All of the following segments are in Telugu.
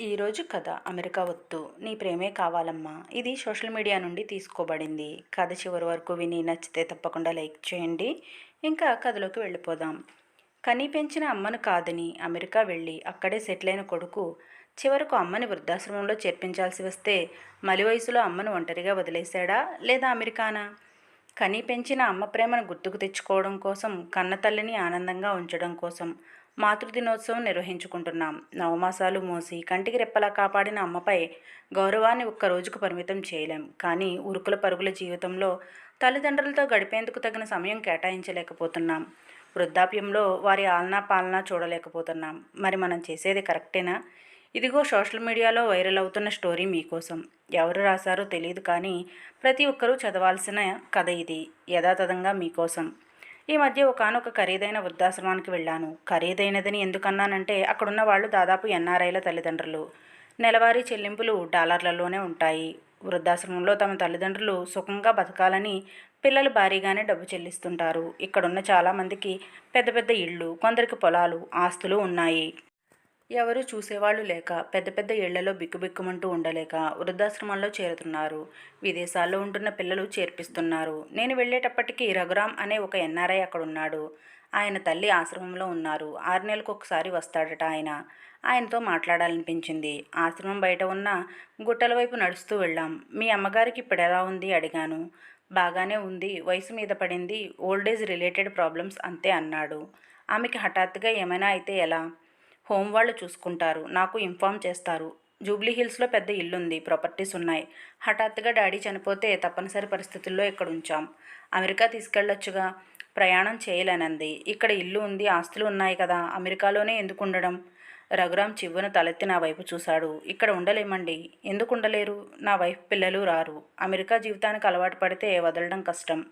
ఈరోజు కథ అమెరికా వద్దు నీ ప్రేమే కావాలమ్మా. ఇది సోషల్ మీడియా నుండి తీసుకోబడింది. కథ చివరి వరకు విని నచ్చితే తప్పకుండా లైక్ చేయండి. ఇంకా కథలోకి వెళ్ళిపోదాం. కనీ పెంచిన అమ్మను కాదని అమెరికా వెళ్ళి అక్కడే సెటిల్ అయిన కొడుకు చివరకు అమ్మని వృద్ధాశ్రమంలో చేర్పించాల్సి వస్తే మలి వయసులో అమ్మను ఒంటరిగా వదిలేశాడా లేదా అమెరికానా? కనీ పెంచిన అమ్మ ప్రేమను గుర్తుకు తెచ్చుకోవడం కోసం కన్న తల్లిని ఆనందంగా ఉంచడం కోసం మాతృదినోత్సవం నిర్వహించుకుంటున్నాం. నవమాసాలు మోసి కంటికి రెప్పలా కాపాడిన అమ్మపై గౌరవాన్ని ఒక్క రోజుకు పరిమితం చేయలేం. కానీ ఉరుకుల పరుగుల జీవితంలో తల్లిదండ్రులతో గడిపేందుకు తగిన సమయం కేటాయించలేకపోతున్నాం. వృద్ధాప్యంలో వారి ఆలనా పాలన చూడలేకపోతున్నాం. మరి మనం చేసేది కరెక్టేనా? ఇదిగో సోషల్ మీడియాలో వైరల్ అవుతున్న స్టోరీ మీకోసం. ఎవరు రాశారో తెలియదు కానీ ప్రతి ఒక్కరూ చదవాల్సిన కథ ఇది. యథాతథంగా మీకోసం. ఈ మధ్య ఒకనొక ఖరీదైన వృద్ధాశ్రమానికి వెళ్ళాను. ఖరీదైనదని ఎందుకన్నానంటే అక్కడున్న వాళ్ళు దాదాపు ఎన్ఆర్ఐల తల్లిదండ్రులు. నెలవారీ చెల్లింపులు డాలర్లలోనే ఉంటాయి. వృద్ధాశ్రమంలో తమ తల్లిదండ్రులు సుఖంగా బతకాలని పిల్లలు భారీగానే డబ్బు చెల్లిస్తుంటారు. ఇక్కడున్న చాలామందికి పెద్ద పెద్ద ఇళ్ళు కొందరికి పొలాలు ఆస్తులు ఉన్నాయి. ఎవరు చూసేవాళ్ళు లేక పెద్ద పెద్ద ఇళ్ళలో బిక్కుబిక్కుమంటూ ఉండలేక వృద్ధాశ్రమంలో చేరుతున్నారు. విదేశాల్లో ఉంటున్న పిల్లలు చేర్పిస్తున్నారు. నేను వెళ్ళేటప్పటికీ రఘురామ్ అనే ఒక ఎన్ఆర్ఐ అక్కడ ఉన్నాడు ఆయన తల్లి ఆశ్రమంలో ఉన్నారు. ఆరు నెలలకు ఒకసారి వస్తాడట ఆయన. ఆయనతో మాట్లాడాలనిపించింది. ఆశ్రమం బయట ఉన్న గుట్టల వైపు నడుస్తూ వెళ్ళాం. మీ అమ్మగారికి ఇప్పుడు ఎలా ఉంది? అడిగాను. బాగానే ఉంది. వయసు మీద పడింది. ఓల్డేజ్ రిలేటెడ్ ప్రాబ్లమ్స్ అంతే అన్నాడు. ఆమెకి హఠాత్తుగా ఏమైనా అయితే ఎలా? హోమ్ వాళ్ళు చూసుకుంటారు. నాకు ఇన్ఫామ్ చేస్తారు. జూబ్లీ హిల్స్లో పెద్ద ఇల్లుంది. ప్రాపర్టీస్ ఉన్నాయి. హఠాత్తుగా డాడీ చనిపోతే తప్పనిసరి పరిస్థితుల్లో ఇక్కడ ఉంచాం. అమెరికా తీసుకెళ్ళొచ్చుగా. ప్రయాణం చేయలేనంది. ఇక్కడ ఇల్లు ఉంది. ఆస్తులు ఉన్నాయి కదా. అమెరికాలోనే ఎందుకు ఉండడం? రఘురామ్ చివ్వున తలెత్తి నా వైపు చూశాడు. ఇక్కడ ఉండలేమండి. ఎందుకు ఉండలేరు? నా వైఫ్ పిల్లలు రారు. అమెరికా జీవితానికి అలవాటు పడితే వదలడం కష్టం.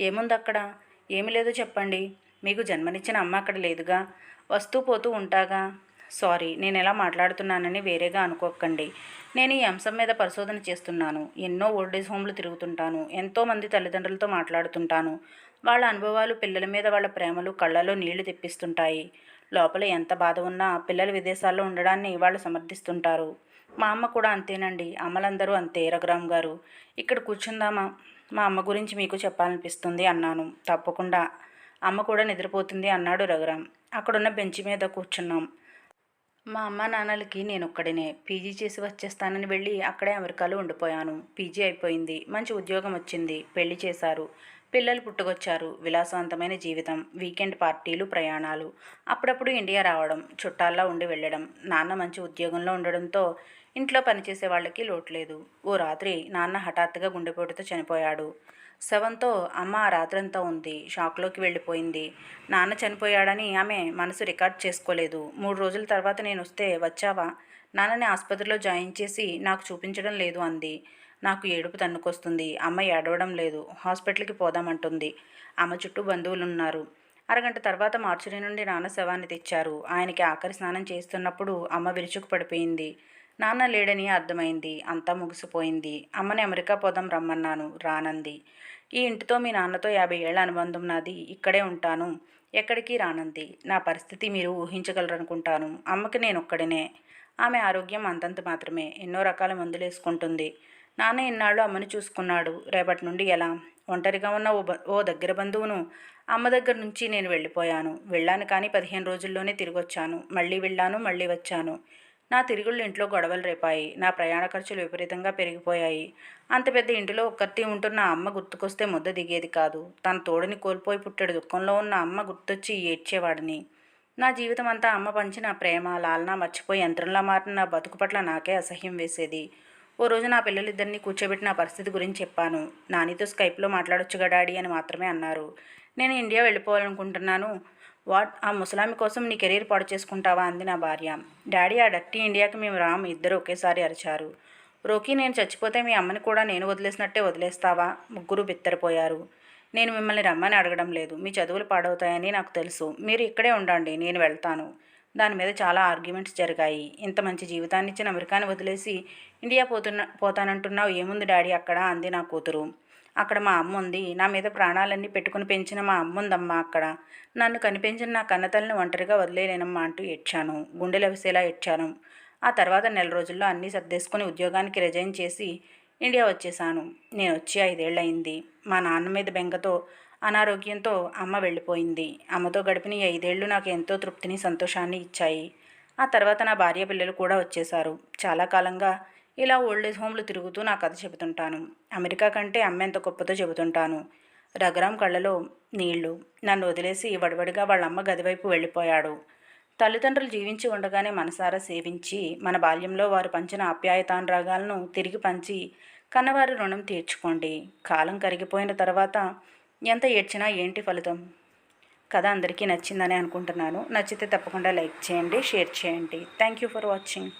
ఏముంది అక్కడ ఏమి లేదో చెప్పండి. మీకు జన్మనిచ్చిన అమ్మ అక్కడ లేదుగా. వస్తూ పోతూ ఉంటాగా. సారీ నేను ఎలా మాట్లాడుతున్నానని వేరేగా అనుకోకండి. నేను ఈ అంశం మీద పరిశోధన చేస్తున్నాను. ఎన్నో ఓల్డేజ్ హోమ్లు తిరుగుతుంటాను. ఎంతోమంది తల్లిదండ్రులతో మాట్లాడుతుంటాను. వాళ్ళ అనుభవాలు పిల్లల మీద వాళ్ళ ప్రేమలు కళ్ళలో నీళ్ళు తెప్పిస్తుంటాయి. లోపల ఎంత బాధ ఉన్నా పిల్లలు విదేశాల్లో ఉండడాన్ని వాళ్ళు సమర్థిస్తుంటారు. మా అమ్మ కూడా అంతేనండి. అమ్మలందరూ అంతే రఘురామ్ గారు. ఇక్కడ కూర్చుందామా? మా అమ్మ గురించి మీకు చెప్పాలనిపిస్తుంది అన్నాను. తప్పకుండా. అమ్మ కూడా నిద్రపోతుంది అన్నాడు రఘురామ్. అక్కడున్న బెంచ్ మీద కూర్చున్నాం. మా అమ్మ నాన్నలకి నేను ఒక్కడినే పీజీ చేసి వచ్చేస్తానని వెళ్ళి అక్కడే అమెరికాలో ఉండిపోయాను. పీజీ అయిపోయింది. మంచి ఉద్యోగం వచ్చింది. పెళ్ళి చేశారు. పిల్లలు పుట్టుకొచ్చారు. విలాసవంతమైన జీవితం. వీకెండ్ పార్టీలు ప్రయాణాలు. అప్పుడప్పుడు ఇండియా రావడం చుట్టాల్లో ఉండి వెళ్ళడం నాన్న మంచి ఉద్యోగంలో ఉండడంతో ఇంట్లో పనిచేసే వాళ్ళకి లోటు లేదు. ఓ రాత్రి నాన్న హఠాత్తుగా గుండెపోటుతో చనిపోయాడు. శవంతో అమ్మ రాత్రంతా ఉంది షాక్లోకి వెళ్ళిపోయింది. నాన్న చనిపోయాడని ఆమె మనసు రికార్డ్ చేసుకోలేదు. మూడు రోజుల తర్వాత నేను వస్తే వచ్చావా? నాన్నని ఆసుపత్రిలో జాయిన్ చేసి నాకు చూపించడం లేదు అంది. నాకు ఏడుపు తన్నుకొస్తుంది. అమ్మ ఏడవడం లేదు. హాస్పిటల్కి పోదామంటుంది. అమ్మ చుట్టూ బంధువులు ఉన్నారు అరగంట తర్వాత మార్చురి నుండి నాన్న శవాన్ని తెచ్చారు. ఆయనకి ఆఖరి స్నానం చేస్తున్నప్పుడు అమ్మ విరుచుకు పడిపోయింది నాన్న లేడని అర్థమైంది. అంతా ముగిసిపోయింది. అమ్మని అమెరికా పోదాం రమ్మన్నాను రానంది. ఈ ఇంటితో మీ నాన్నతో యాభై ఏళ్ళ అనుబంధం నాది. ఇక్కడే ఉంటాను. ఎక్కడికి? రానంది. నా పరిస్థితి మీరు ఊహించగలరనుకుంటాను. అమ్మకి నేను ఒక్కడినే ఆమె ఆరోగ్యం అంతంత మాత్రమే. ఎన్నో రకాల మందులు వేసుకుంటుంది నాన్న ఇన్నాళ్ళు అమ్మని చూసుకున్నాడు. రేపటి నుండి ఎలా? ఒంటరిగా ఉన్న ఓ ఓ దగ్గర బంధువును అమ్మ దగ్గర నుంచి నేను వెళ్ళిపోయాను. వెళ్ళాను కానీ పదిహేను రోజుల్లోనే తిరిగి వచ్చాను మళ్ళీ వెళ్ళాను మళ్ళీ వచ్చాను. నా తిరుగుళ్ళు ఇంట్లో గొడవలు రేపాయి. నా ప్రయాణ ఖర్చులు విపరీతంగా పెరిగిపోయాయి. అంత పెద్ద ఇంటిలో ఒక్కర్తి ఉంటున్న అమ్మ గుర్తుకొస్తే ముద్ద దిగేది కాదు. తన తోడుని కోల్పోయి పుట్టాడు. దుఃఖంలో ఉన్న అమ్మ గుర్తొచ్చి ఏడ్చేవాడిని. నా జీవితం అంతా అమ్మ పంచిన ప్రేమ లాలన మర్చిపోయి యంత్రంలా మారిన నా బతుకు పట్ల నాకే అసహ్యం వేసేది. ఓ రోజు నా పిల్లలిద్దరినీ కూర్చోబెట్టి నా పరిస్థితి గురించి చెప్పాను. నానితో స్కైప్లో మాట్లాడొచ్చుగా డాడీ అని మాత్రమే అన్నారు. నేను ఇండియా వెళ్ళిపోవాలనుకుంటున్నాను. వాట్ ఆ ముసలామి కోసం నీ కెరీర్ పాడు చేసుకుంటావా? అంది నా భార్య. డాడీ ఆ డట్టి ఇండియాకి మేము రాము ఇద్దరు ఒకేసారి అరిచారు. రోకీ నేను చచ్చిపోతే మీ అమ్మని కూడా నేను వదిలేసినట్టే వదిలేస్తావా? ముగ్గురు బిత్తరపోయారు. నేను మిమ్మల్ని రమ్మని అడగడం లేదు. మీ చదువులు పాడవుతాయని నాకు తెలుసు. మీరు ఇక్కడే ఉండండి నేను వెళ్తాను. దాని మీద చాలా ఆర్గ్యుమెంట్స్ జరిగాయి. ఇంత మంచి జీవితాన్ని ఇచ్చిన అమెరికాని వదిలేసి ఇండియా పోతున్న పోతానంటున్నావు? ఏముంది డాడీ అక్కడ? అంది నా కూతురు. అక్కడ మా అమ్మ ఉంది నా మీద ప్రాణాలన్నీ పెట్టుకుని పెంచిన మా అమ్మ ఉందమ్మా అక్కడ. నన్ను కనిపించిన నా కన్నతల్ని ఒంటరిగా వదిలేలేనమ్మా అంటూ ఏడ్చాను. గుండెలు విసేలా ఏడ్చాను. ఆ తర్వాత నెల రోజుల్లో అన్నీ సర్దేసుకుని ఉద్యోగానికి రిజైన్ చేసి ఇండియా వచ్చేసాను నేను వచ్చి ఐదేళ్ళయింది. మా నాన్న మీద బెంగతో అనారోగ్యంతో అమ్మ వెళ్ళిపోయింది. అమ్మతో గడిపిన ఈ ఐదేళ్ళు నాకు ఎంతో తృప్తిని సంతోషాన్ని ఇచ్చాయి. ఆ తర్వాత నా భార్య పిల్లలు కూడా వచ్చేశారు. చాలా కాలంగా ఇలా ఓల్డేజ్ హోమ్లు తిరుగుతూ నా కథ చెబుతుంటాను. అమెరికా కంటే అమ్మ ఎంత గొప్పతో చెబుతుంటాను. రఘురాం కళ్ళలో నీళ్ళు నన్ను వదిలేసి వడివడిగా వాళ్ళ అమ్మ గదివైపు వెళ్ళిపోయాడు. తల్లిదండ్రులు జీవించి ఉండగానే మనసారా సేవించి మన బాల్యంలో వారు పంచిన ఆప్యాయతానురాగాలను తిరిగి పంచి కన్నవారి రుణం తీర్చుకోండి. కాలం కరిగిపోయిన తర్వాత ఎంత ఏడ్చినా ఏంటి ఫలితం? కథ అందరికీ నచ్చిందని అనుకుంటున్నాను. నచ్చితే తప్పకుండా లైక్ చేయండి షేర్ చేయండి. Thank you for watching.